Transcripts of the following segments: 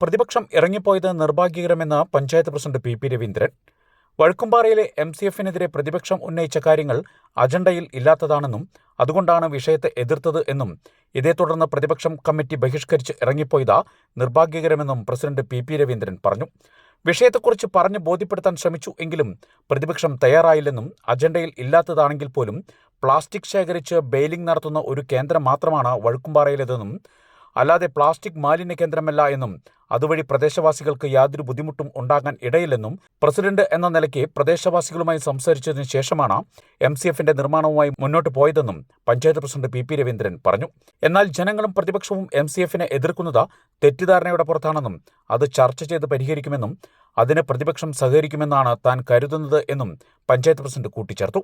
പ്രതിപക്ഷം ഇറങ്ങിപ്പോയത് നിർഭാഗ്യകരമെന്ന് panchayat president P P Raveendran. വഴുക്കുംപാറയിലെ M C എഫിനെതിരെ പ്രതിപക്ഷം ഉന്നയിച്ച കാര്യങ്ങൾ അജണ്ടയിൽ ഇല്ലാത്തതാണെന്നും അതുകൊണ്ടാണ് വിഷയത്തെ എതിർത്തത് എന്നും ഇതേ തുടർന്ന് പ്രതിപക്ഷം കമ്മിറ്റി ബഹിഷ്കരിച്ച് ഇറങ്ങിപ്പോയത് നിർഭാഗ്യകരമെന്നും പ്രസിഡന്റ് പി പി രവീന്ദ്രൻ പറഞ്ഞു. വിഷയത്തെക്കുറിച്ച് പറഞ്ഞ് ബോധ്യപ്പെടുത്താൻ ശ്രമിച്ചു എങ്കിലും പ്രതിപക്ഷം തയ്യാറായില്ലെന്നും അജണ്ടയിൽ ഇല്ലാത്തതാണെങ്കിൽ പോലും പ്ലാസ്റ്റിക് ശേഖരിച്ച് ബെയിലിംഗ് നടത്തുന്ന ഒരു കേന്ദ്രം മാത്രമാണ് വഴുക്കുംപാറയിലേതെന്നും അല്ലാതെ പ്ലാസ്റ്റിക് മാലിന്യ കേന്ദ്രമല്ല എന്നും അതുവഴി പ്രദേശവാസികൾക്ക് യാതൊരു ബുദ്ധിമുട്ടും ഉണ്ടാകാൻ ഇടയില്ലെന്നും പ്രസിഡന്റ് എന്ന നിലയ്ക്ക് പ്രദേശവാസികളുമായി സംസാരിച്ചതിനു ശേഷമാണ് എം സി എഫിന്റെ നിർമ്മാണവുമായി മുന്നോട്ട് പോയതെന്നും panchayat president P P Raveendran പറഞ്ഞു. എന്നാൽ ജനങ്ങളും പ്രതിപക്ഷവും എം സി എഫിനെ എതിർക്കുന്നത് തെറ്റിദ്ധാരണയുടെ പുറത്താണെന്നും അത് ചർച്ച ചെയ്ത് പരിഹരിക്കുമെന്നും അതിന് പ്രതിപക്ഷം സഹകരിക്കുമെന്നാണ് താൻ കരുതുന്നത് എന്നും പഞ്ചായത്ത് പ്രസിഡന്റ് കൂട്ടിച്ചേർത്തു.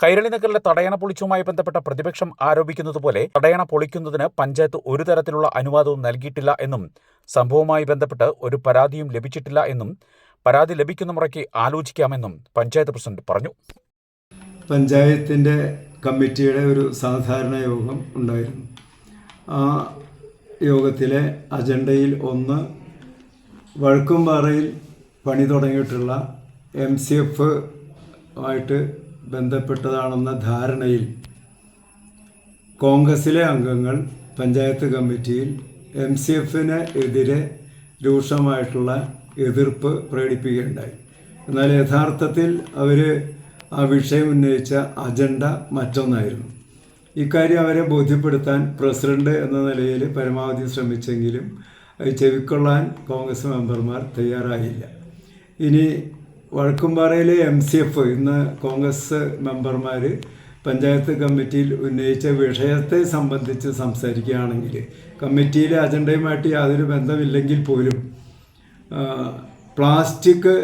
കൈരളി നഗറിലെ തടയണ പൊളിച്ചുമായി ബന്ധപ്പെട്ട പ്രതിപക്ഷം ആരോപിക്കുന്നതുപോലെ തടയണ പൊളിക്കുന്നതിന് പഞ്ചായത്ത് ഒരു തരത്തിലുള്ള അനുവാദവും നൽകിയിട്ടില്ല എന്നും സംഭവവുമായി ബന്ധപ്പെട്ട് ഒരു പരാതിയും ലഭിച്ചിട്ടില്ല എന്നും പരാതി ലഭിക്കുന്ന മുറയ്ക്ക് ആലോചിക്കാമെന്നും പഞ്ചായത്ത് പ്രസിഡന്റ് പറഞ്ഞു. പഞ്ചായത്തിന്റെ കമ്മിറ്റിയുടെ ഒരു സാധാരണ യോഗം ഉണ്ടായിരുന്നു. ആ യോഗത്തിലെ അജണ്ടയിൽ ഒന്ന് വഴക്കുംപാറയിൽ പണി തുടങ്ങിയിട്ടുള്ള എം സി എഫ് ആയിട്ട് ബന്ധപ്പെട്ടതാണെന്ന ധാരണയിൽ കോൺഗ്രസിലെ അംഗങ്ങൾ പഞ്ചായത്ത് കമ്മിറ്റിയിൽ എം സി എഫിന് എതിരെ രൂക്ഷമായിട്ടുള്ള എതിർപ്പ് പ്രകടിപ്പിക്കുകയുണ്ടായി. എന്നാൽ യഥാർത്ഥത്തിൽ അവർ ആ വിഷയം ഉന്നയിച്ച അജണ്ട മറ്റൊന്നായിരുന്നു. ഇക്കാര്യം അവരെ ബോധ്യപ്പെടുത്താൻ പ്രസിഡന്റ് എന്ന നിലയിൽ പരമാവധി ശ്രമിച്ചെങ്കിലും അത് ചെവിക്കൊള്ളാൻ കോൺഗ്രസ് മെമ്പർമാർ തയ്യാറായില്ല. ഇനി വഴക്കുംപാറയിലെ എം സി എഫ് ഇന്ന് കോൺഗ്രസ് മെമ്പർമാർ പഞ്ചായത്ത് കമ്മിറ്റിയിൽ ഉന്നയിച്ച വിഷയത്തെ സംബന്ധിച്ച് സംസാരിക്കുകയാണെങ്കിൽ കമ്മിറ്റിയിലെ അജണ്ടയുമായിട്ട് യാതൊരു ബന്ധമില്ലെങ്കിൽ പോലും പ്ലാസ്റ്റിക്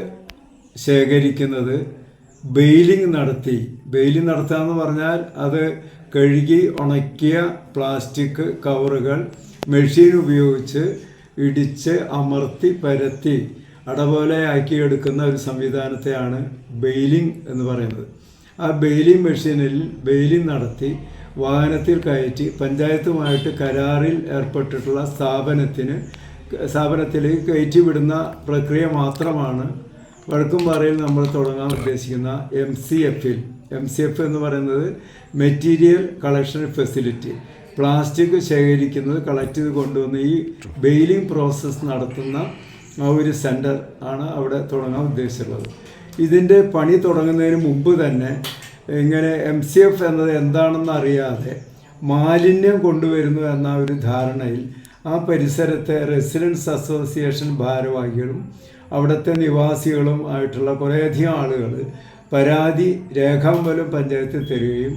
ശേഖരിക്കുന്നത് ബെയിലിംഗ് നടത്തി. ബെയിലിംഗ് നടത്തുക എന്ന് പറഞ്ഞാൽ അത് കഴുകി ഉണക്കിയ പ്ലാസ്റ്റിക് കവറുകൾ മെഷീൻ ഉപയോഗിച്ച് ഇടിച്ച് അമർത്തി പരത്തി അടപോലെ ആക്കിയെടുക്കുന്ന ഒരു സംവിധാനത്തെയാണ് ബെയിലിംഗ് എന്ന് പറയുന്നത്. ആ ബെയിലിംഗ് മെഷീനിൽ ബെയിലിംഗ് നടത്തി വാഹനത്തിൽ കയറ്റി പഞ്ചായത്തുമായിട്ട് കരാറിൽ ഏർപ്പെട്ടിട്ടുള്ള സ്ഥാപനത്തിന് സ്ഥാപനത്തിലേക്ക് കയറ്റി വിടുന്ന പ്രക്രിയ മാത്രമാണ് വഴക്കുംപാറയിൽ നമ്മൾ തുടങ്ങാൻ ഉദ്ദേശിക്കുന്ന എം സി എഫിൽ എം സി എഫ് എന്ന് പറയുന്നത് മെറ്റീരിയൽ കളക്ഷൻ ഫെസിലിറ്റി. പ്ലാസ്റ്റിക് ശേഖരിക്കുന്നത് കളക്ട് ചെയ്ത് കൊണ്ടുവന്ന് ഈ ബെയിലിംഗ് പ്രോസസ്സ് നടത്തുന്ന ഒരു സെന്റർ ആണ് അവിടെ തുടങ്ങാൻ ഉദ്ദേശിച്ചുള്ളത് ഇതിന്റെ പണി തുടങ്ങുന്നതിന് മുമ്പ് തന്നെ ഇങ്ങനെ എം സി എഫ് എന്നത് എന്താണെന്ന് അറിയാതെ മാലിന്യം കൊണ്ടുവരുന്നു എന്ന ഒരു ധാരണയിൽ ആ പരിസരത്തെ റെസിഡൻസ് അസോസിയേഷൻ ഭാരവാഹികളും അവിടുത്തെ നിവാസികളും ആയിട്ടുള്ള കുറേയധികം ആളുകൾ പരാതി രേഖാമൂലം പഞ്ചായത്തിൽ തരികയും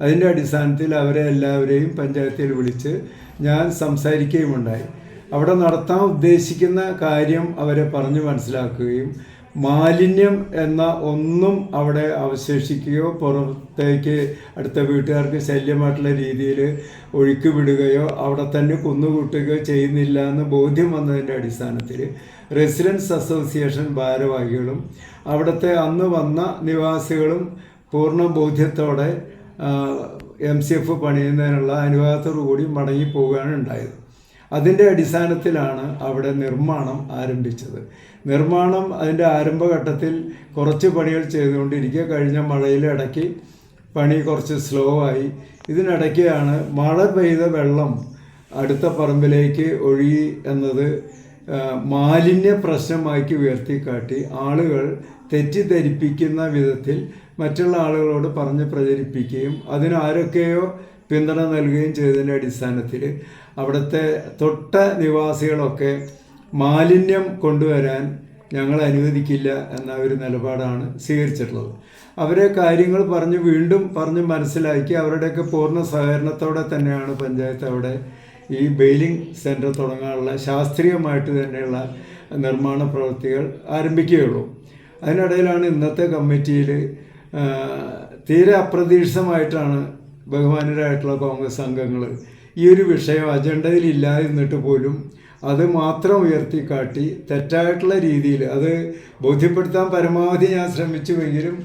അതിന്റെ അടിസ്ഥാനത്തിൽ അവരെ എല്ലാവരെയും പഞ്ചായത്തിൽ വിളിച്ച് ഞാൻ സംസാരിക്കുകയും ഉണ്ടായി അവിടെ നടത്താൻ ഉദ്ദേശിക്കുന്ന കാര്യം അവരെ പറഞ്ഞു മനസ്സിലാക്കുകയും മാലിന്യം എന്ന ഒന്നും അവിടെ അവശേഷിക്കുകയോ പുറത്തേക്ക് അടുത്ത വീട്ടുകാർക്ക് ശല്യമായിട്ടുള്ള രീതിയിൽ ഒഴുക്കി വിടുകയോ അവിടെ തന്നെ കുന്നുകൂട്ടുകയോ ചെയ്യുന്നില്ല എന്ന് ബോധ്യം വന്നതിന്റെ അടിസ്ഥാനത്തിൽ റെസിഡൻസ് അസോസിയേഷൻ ഭാരവാഹികളും അവിടുത്തെ അന്ന് വന്ന നിവാസികളും പൂർണ ബോധ്യത്തോടെ എം സി എഫ് പണിയുന്നതിനുള്ള അനുവാദത്തോടു കൂടി മടങ്ങി പോവുകയാണ് ഉണ്ടായത്. അതിന്റെ അടിസ്ഥാനത്തിലാണ് അവിടെ നിർമ്മാണം ആരംഭിച്ചത്. നിർമ്മാണം അതിന്റെ ആരംഭഘട്ടത്തിൽ കുറച്ച് പണികൾ ചെയ്തുകൊണ്ടിരിക്കുക. കഴിഞ്ഞ മഴയിൽ ഇടയ്ക്ക് പണി കുറച്ച് സ്ലോ ആയി. ഇതിനിടയ്ക്കാണ് മഴ പെയ്ത വെള്ളം അടുത്ത പറമ്പിലേക്ക് ഒഴുകി എന്നത് മാലിന്യ പ്രശ്നമാക്കി ഉയർത്തിക്കാട്ടി ആളുകൾ തെറ്റിദ്ധരിപ്പിക്കുന്ന വിധത്തിൽ മറ്റുള്ള ആളുകളോട് പറഞ്ഞ് പ്രചരിപ്പിക്കുകയും അതിന് ആരൊക്കെയോ പിന്തുണ നൽകുകയും ചെയ്തതിന്റെ അടിസ്ഥാനത്തിൽ അവിടുത്തെ തൊട്ട നിവാസികളൊക്കെ മാലിന്യം കൊണ്ടുവരാൻ ഞങ്ങൾ അനുവദിക്കില്ല എന്ന ഒരു നിലപാടാണ് സ്വീകരിച്ചിട്ടുള്ളത്. അവരെ കാര്യങ്ങൾ പറഞ്ഞ് വീണ്ടും പറഞ്ഞ് മനസ്സിലാക്കി അവരുടെയൊക്കെ പൂർണ സഹകരണത്തോടെ തന്നെയാണ് പഞ്ചായത്ത് അവിടെ ഈ ബെയിലിംഗ് സെന്റർ തുടങ്ങാനുള്ള ശാസ്ത്രീയമായിട്ട് തന്നെയുള്ള നിർമ്മാണ പ്രവൃത്തികൾ ആരംഭിക്കുകയുള്ളൂ. അതിനിടയിലാണ് ഇന്നത്തെ കമ്മിറ്റിയിൽ തീരെ അപ്രതീക്ഷിതമായിട്ടാണ് ബഹുമാനരായിട്ടുള്ള കോൺഗ്രസ് അംഗങ്ങൾ ഈ ഒരു വിഷയം അജണ്ടയിൽ എന്നിട്ട് പോലും അത് മാത്രം ഉയർത്തിക്കാട്ടി തെറ്റായിട്ടുള്ള രീതിയിൽ അത് ബോധ്യപ്പെടുത്താൻ പരമാവധി ഞാൻ ശ്രമിച്ചുവെങ്കിലും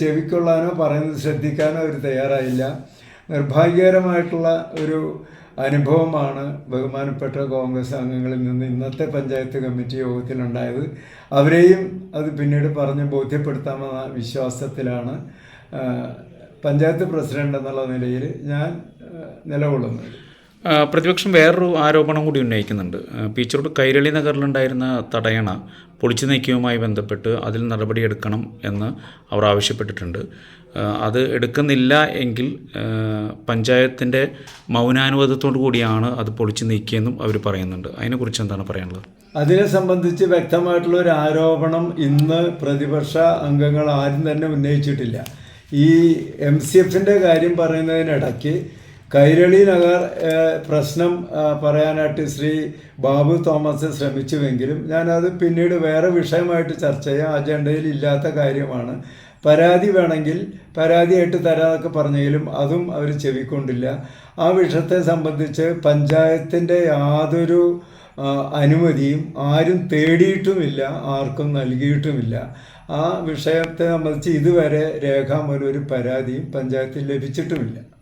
ചെവിക്കൊള്ളാനോ പറയുന്നത് ശ്രദ്ധിക്കാനോ അവർ തയ്യാറായില്ല. നിർഭാഗ്യകരമായിട്ടുള്ള ഒരു അനുഭവമാണ് ബഹുമാനപ്പെട്ട കോൺഗ്രസ് അംഗങ്ങളിൽ നിന്ന് ഇന്നത്തെ പഞ്ചായത്ത് കമ്മിറ്റി യോഗത്തിലുണ്ടായത്. അവരെയും അത് പിന്നീട് പറഞ്ഞ് ബോധ്യപ്പെടുത്താമെന്ന വിശ്വാസത്തിലാണ് പഞ്ചായത്ത് പ്രസിഡന്റ് എന്നുള്ള നിലയിൽ ഞാൻ നിലകൊള്ളുന്നത് പ്രതിപക്ഷം വേറൊരു ആരോപണം കൂടി ഉന്നയിക്കുന്നുണ്ട്. പീച്ചറോട് കൈരളി നഗറിലുണ്ടായിരുന്ന തടയണ പൊളിച്ചു നീക്കിയവുമായി ബന്ധപ്പെട്ട് അതിൽ നടപടിയെടുക്കണം എന്ന് അവർ ആവശ്യപ്പെട്ടിട്ടുണ്ട്. അത് എടുക്കുന്നില്ല എങ്കിൽ പഞ്ചായത്തിന്റെ മൗനാനുവാദത്തോടു കൂടിയാണ് അത് പൊളിച്ചു നീക്കിയെന്നും അവർ പറയുന്നുണ്ട്. അതിനെക്കുറിച്ച് എന്താണ് പറയാനുള്ളത്? അതിനെ സംബന്ധിച്ച് വ്യക്തമായിട്ടുള്ള ഒരു ആരോപണം ഇന്ന് പ്രതിപക്ഷ അംഗങ്ങൾ ആരും തന്നെ ഉന്നയിച്ചിട്ടില്ല. ഈ എം സി എഫിന്റെ കാര്യം പറയുന്നതിനിടയ്ക്ക് കൈരളി നഗർ പ്രശ്നം പറയാനായിട്ട് ശ്രീ ബാബു തോമസ് ശ്രമിച്ചുവെങ്കിലും ഞാനത് പിന്നീട് വേറെ വിഷയമായിട്ട് ചർച്ച ചെയ്യാം. അജണ്ടയിൽ ഇല്ലാത്ത കാര്യമാണ്. പരാതി വേണമെങ്കിൽ പരാതിയായിട്ട് തരാതൊക്കെ പറഞ്ഞെങ്കിലും അതും അവർ ചെവിക്കൊണ്ടില്ല. ആ വിഷയത്തെ സംബന്ധിച്ച് പഞ്ചായത്തിന്റെ യാതൊരു അനുമതിയും ആരും തേടിയിട്ടുമില്ല ആർക്കും നൽകിയിട്ടുമില്ല. ആ വിഷയത്തെ സംബന്ധിച്ച് ഇതുവരെ രേഖാമൂലം ഒരു പരാതിയും പഞ്ചായത്തിൽ ലഭിച്ചിട്ടുമില്ല.